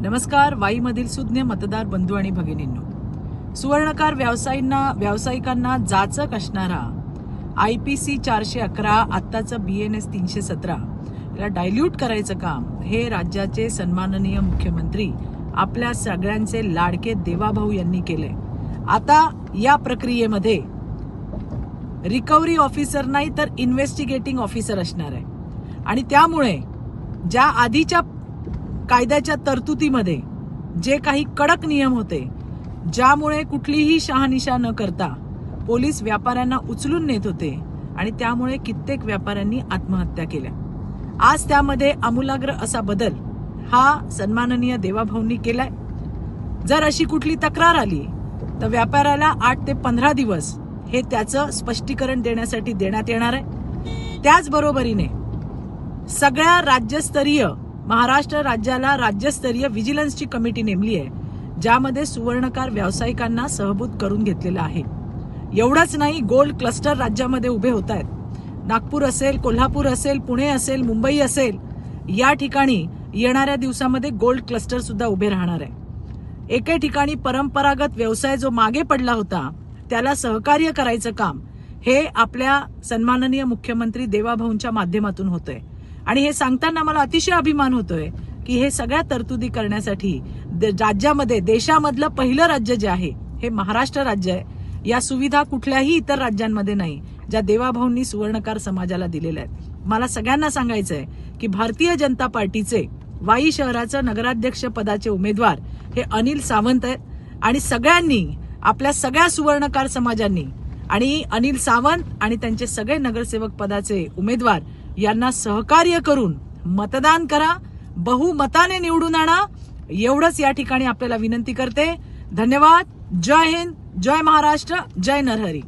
नमस्कार वाईमधील सुज्ञ मतदार बंधू आणि भगिनींनो. सुवर्णकार व्यावसायिकांना व्यावसायिकांना जाचक असणारा आय पी सी चारशे अकरा आत्ताचं बी एन एस तीनशे सतरा याला डायल्यूट करायचं काम हे राज्याचे सन्माननीय मुख्यमंत्री आपल्या सगळ्यांचे लाडके देवाभाऊ यांनी केले आता या प्रक्रियेमध्ये रिकव्हरी ऑफिसर नाही तर इन्व्हेस्टिगेटिंग ऑफिसर असणार आहे. आणि त्यामुळे ज्या आधीच्या कायद्याच्या तरतुदीमध्ये जे काही कडक नियम होते ज्यामुळे कुठलीही शहानिशा न करता पोलीस व्यापाऱ्यांना उचलून नेत होते आणि त्यामुळे कित्येक व्यापाऱ्यांनी आत्महत्या केल्या. आज त्यामध्ये आमूलाग्र असा बदल हा सन्माननीय देवाभाऊंनी केलाय. जर अशी कुठली तक्रार आली तर व्यापाऱ्याला आठ ते पंधरा दिवस हे त्याचं स्पष्टीकरण देण्यासाठी देण्यात येणार आहे. त्याचबरोबरीने सगळ्या राज्यस्तरीय महाराष्ट्र राज्याला राज्यस्तरीय व्हिजिलन्सची कमिटी नेमली आहे ज्यामध्ये सुवर्णकार व्यावसायिकांना सहभूत करून घेतलेला आहे. एवढंच नाही गोल्ड क्लस्टर राज्यामध्ये उभे होत आहेत. नागपूर असेल कोल्हापूर असेल पुणे असेल मुंबई असेल या ठिकाणी येणाऱ्या दिवसामध्ये गोल्ड क्लस्टर सुद्धा उभे राहणार आहे. एके ठिकाणी परंपरागत व्यवसाय जो मागे पडला होता त्याला सहकार्य करायचं काम हे आपल्या सन्माननीय मुख्यमंत्री देवाभाऊंच्या माध्यमातून होतंय. आणि हे सांगताना मला अतिशय अभिमान होतोय की हे सगळ्या तरतुदी करण्यासाठी राज्यामध्ये देशामधलं पहिलं राज्य जे आहे हे महाराष्ट्र राज्य आहे. या सुविधा कुठल्याही इतर राज्यांमध्ये नाही ज्या देवाभाऊंनी सुवर्णकार समाजाला दिलेल्या आहेत. मला सगळ्यांना सांगायचंय की भारतीय जनता पार्टीचे वाई शहराचं नगराध्यक्ष पदाचे उमेदवार हे अनिल सावंत आहेत. आणि सगळ्यांनी आपल्या सगळ्या सुवर्णकार समाजांनी आणि अनिल सावंत आणि त्यांचे सगळे नगरसेवक पदाचे उमेदवार यांना सहकार्य करून मतदान करा बहुमताने निवडून आणा. एवढंच या ठिकाणी आपल्याला विनंती करते. धन्यवाद. जय हिंद. जय महाराष्ट्र. जय नरहरी.